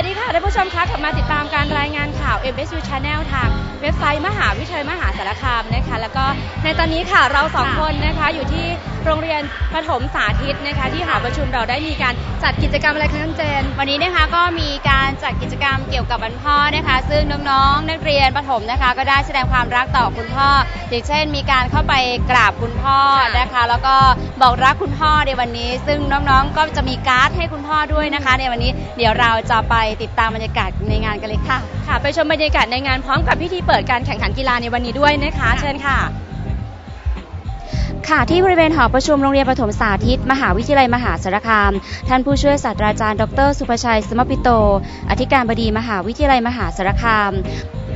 วัสดีค่ะท่านผู้ชมคะกลับมาติดตามการรายงานข่าว MSU Channel ทางเว็บไซต์มหาวิทยาลัยมหาสารคามนะคะ แล้วก็ในตอนนี้ค่ะเราสองคนนะคะอยู่ที่โรงเรียนประถมสาธิตนะคะ ที่หอประชุมเราได้มีการจัดกิจกรรมอะไรคะท่านเจน วันนี้นะคะก็มีการจัดกิจกรรมเกี่ยวกับวันพ่อนะคะ ซึ่งน้องๆนักเรียนประถมนะคะ ก็ได้แสดงความรักต่อคุณพ่อ อย่างเช่น มีการเข้าไปกราบคุณพ่อนะคะ แล้วก็บอกรักคุณพ่อในวันนี้ ซึ่งน้องๆก็จะมีการ์ดให้คุณพ่อด้วยนะคะ ในวันนี้เดี๋ยวเราจะไปติดตามบรรยากาศในงานกันเลยค่ะ ค่ะ ไปชมบรรยากาศในงานพร้อมกับพิธีเปิดการแข่งขันกีฬาในวันนี้ด้วยนะคะ เชิญค่ะ ค่ะที่บริเวณหอประชุมโรงเรียนประถมสาธิต มหาวิทยาลัยมหาสารคาม ท่านผู้ช่วยศาสตราจารย์ ดร สุภชัย สมปิโต อธิการบดีมหาวิทยาลัยมหาสารคาม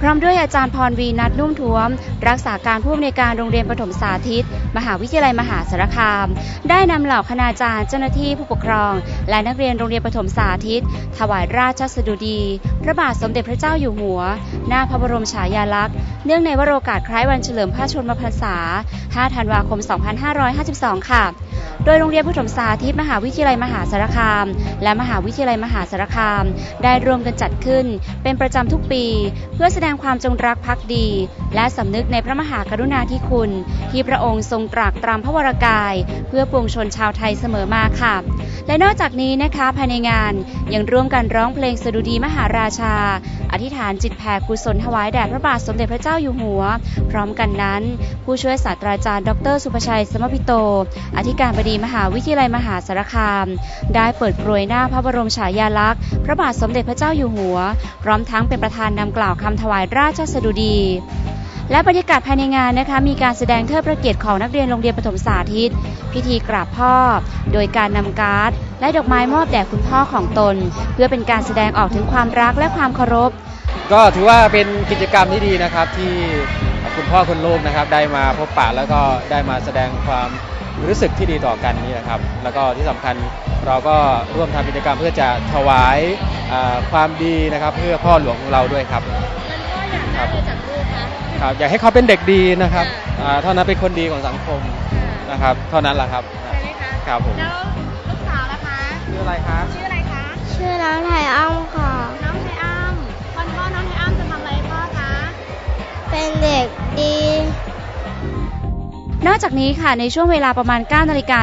พร้อมด้วยอาจารย์พรวีนัทนุ่มท้วม รักษาการผู้อำนวยการโรงเรียนประถมสาธิต มหาวิทยาลัยมหาสารคาม ได้นำเหล่าคณาจารย์เจ้าหน้าที่ผู้ปกครอง และนักเรียนโรงเรียนประถมสาธิต ถวายราชสดุดี พระบาทสมเด็จพระเจ้าอยู่หัว หน้าพระบรมฉายาลักษณ์ เนื่องในวโรกาสคล้ายวันเฉลิมพระชนมพรรษา 5 ธันวาคม 2552 ค่ะโดยโรงเรียนประถมสาธิตมหาวิทยาลัยมหาสารคาม และมหาวิทยาลัยมหาสารคาม ได้ร่วมกันจัดขึ้น เป็นประจำทุกปี เพื่อแสดงความจงรักภักดี และสำนึกในพระมหากรุณาธิคุณ ที่พระองค์ทรงตรากตรำพระวรากาย เพื่อปวงชนชาวไทยเสมอมาค่ะ และนอกจากนี้นะคะภายในงานยังร่วมกันร้องเพลงสดุดีมหาราชา อธิษฐานจิตแผ่กุศลถวายแด่พระบาทสมเด็จพระเจ้าอยู่หัว พร้อมกันนั้น ผู้ช่วยศาสตราจารย์ ดร สุภชัย สมพิโต อธิการบดีมหาวิทยาลัยมหาสารคาม ได้เปิดโปรยหน้าพระบรมฉายาลักษณ์ พระบาทสมเด็จพระเจ้าอยู่หัว พร้อมทั้งเป็นประธานนำกล่าวคำถวายราชสดุดี และบรรยากาศภายในงานนะคะมีการแสดงเทิดพระเกียรติของนักเรียนโรงเรียนประถมสาธิต พิธีกราบพ่อ โดยการนำการ์ด และดอกไม้มอบแด่คุณพ่อของตน เพื่อเป็นการแสดงออกถึงความรักและความเคารพ ก็ถือว่าเป็นกิจกรรมที่ดีนะครับที่คุณพ่อคุณลูกนะครับได้มาพบปะแล้วก็ได้มาแสดงความรู้สึกที่ดีต่อกันนี่นะครับ แล้วก็ที่สำคัญเราก็ร่วมทำกิจกรรมเพื่อจะถวายความดีนะครับ เพื่อพ่อหลวงของเราด้วยครับ ครับครับอยากให้เขาเป็นเด็กดีนะครับอ่าเท่านั้นเป็นคนดีของสังคมนะครับ เท่านั้นแหละครับใช่ไหมคะครับผมแล้วลูกสาวล่ะคะชื่ออะไรคะชื่ออะไรคะชื่อน้องไทยอ้อมค่ะ นอกจากนี้ค่ะในช่วงเวลาประมาณ9นาฬิกา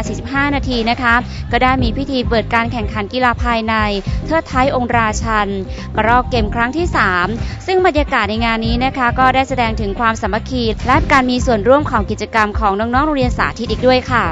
45 นาทีนะคะก็ได้มีพิธีเปิดการแข่งขันกีฬาภายใน เทิดไทยองค์ราชันกระรอกเกมครั้งที่ 3 ซึ่งบรรยากาศในงานนี้นะคะ ก็ได้แสดงถึงความสามัคคีและการมีส่วนร่วมของกิจกรรมของน้องๆโรงเรียนสาธิตอีกด้วยค่ะ